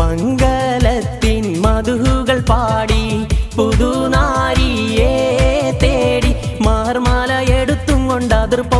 മംഗലത്തിൻ മധുകൾ പാടി പുതുനാരിയെ തേടി മാർമാല എടുത്തും കൊണ്ട് അതിർപ്പപ്പു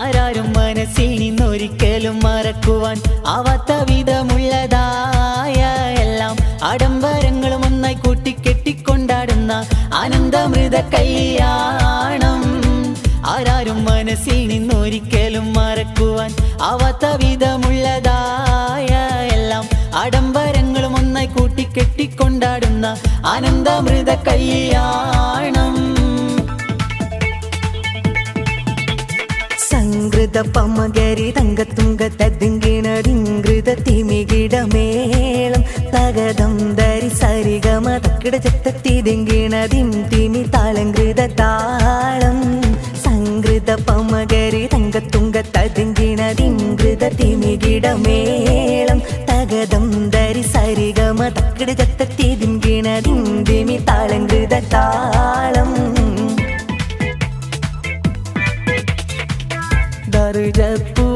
ആരാരും മനസ്സിനിന്നൊരിക്കലും മറക്കുവാൻ ആവാത്ത വിധമുള്ളതായ എല്ലാം ആഡംബരങ്ങളും ഒന്നായി കൂട്ടിക്കെട്ടിക്കൊണ്ടാടുന്ന ആനന്ദമൃത കല്യാണം. ആരാരും മനസ്സിനിന്നൊരിക്കലും മറക്കുവാൻ ആവാത്ത വിധമുള്ളതായ എല്ലാം ആഡംബരങ്ങളും ഒന്നായി കൂട്ടിക്കെട്ടിക്കൊണ്ടാടുന്ന ആനന്ദമൃത കല്യാണം. സംഗൃത പമകരി തങ്കത്തുങ്ക തദ്ദിങ്കിണതിങ്കൃത തിമികിടമേളം തകതം ധരി സരിഗമ തക്കിട ചെത്തത്തിതിങ്കിണതിം തിമി താളങ്കൃത താളം സംഗൃത പമകരി തങ്കത്തുങ്ക തദ്ദിങ്കിണതിങ്കൃത തിമികിടമേളം തകതം ധരി സരിഗമ തക്കിട ചെത്തത്തിതിങ്കിണതിം തിമി താളങ്കൃത താളം तुझ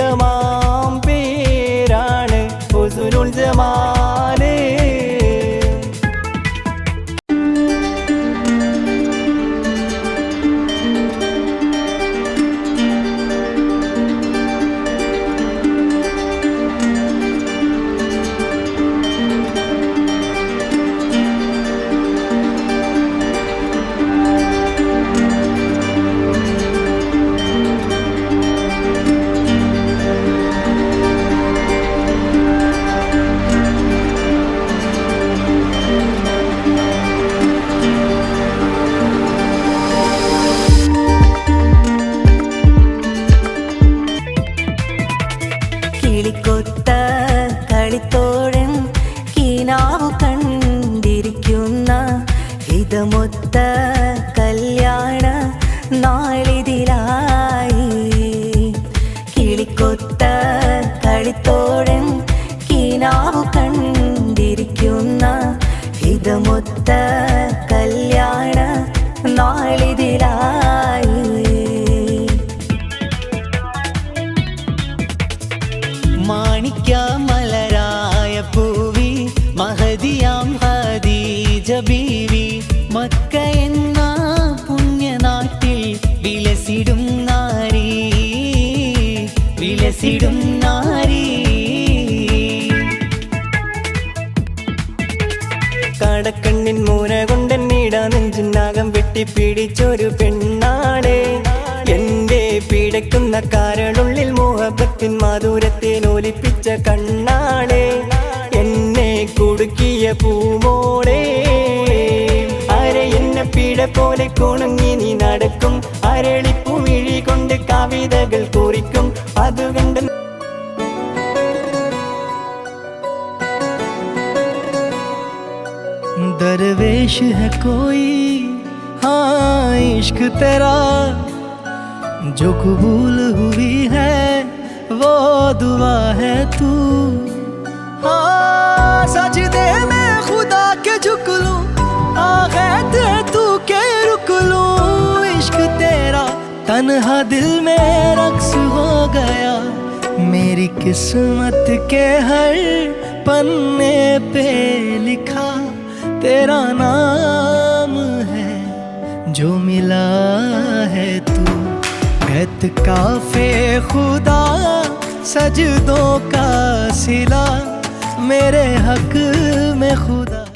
മധുരിതമാം പേരാണ് ഹുസുനുൽ കിളിക്കൊത്ത കളിത്തോഴൻ കീനാവ് കണ്ടിരിക്കുന്ന ഹിതമൊത്ത കല്യാണ നാളിതിലായി. കിളിക്കൊത്ത കളിത്തോഴൻ കീനാവ് കണ്ടിരിക്കുന്ന ഹിതമൊത്ത കല്യാണ പൂവി മഹദിയാം ഹദീജ ബീവി മക്ക എന്ന പുണ്യനാട്ടിൽ വിലസിടും നാരി. വിലസിടും നാരി. കടക്കണ്ണിൻ മൂന കൊണ്ടെന്നീടാ നെഞ്ചിനാകം വെട്ടിപ്പിടിച്ചൊരു പെണ്ണാണ്. എന്റെ പിടയ്ക്കുന്ന കാരളുള്ളിൽ മോഹബത്തിൻ മാധുരത്തെ നോലിപ്പിച്ച കണ്ണാണ്. കുണുങ്ങി നീ നടക്കും അരളിപ്പുമിഴി കൊണ്ട് കവിതകൾ കുറിക്കും അത് കണ്ട് दरवेश है कोई हाँ इश्क तेरा जो कबूल हुई है वो दुआ है तू हाँ तन्हा दिल में रक्स हो गया। मेरी किस्मत के हर पन्ने पे लिखा तेरा नाम है। जो मिला है तू, गत काफे खुदा, सजदों का सिला, मेरे हक में खुदा।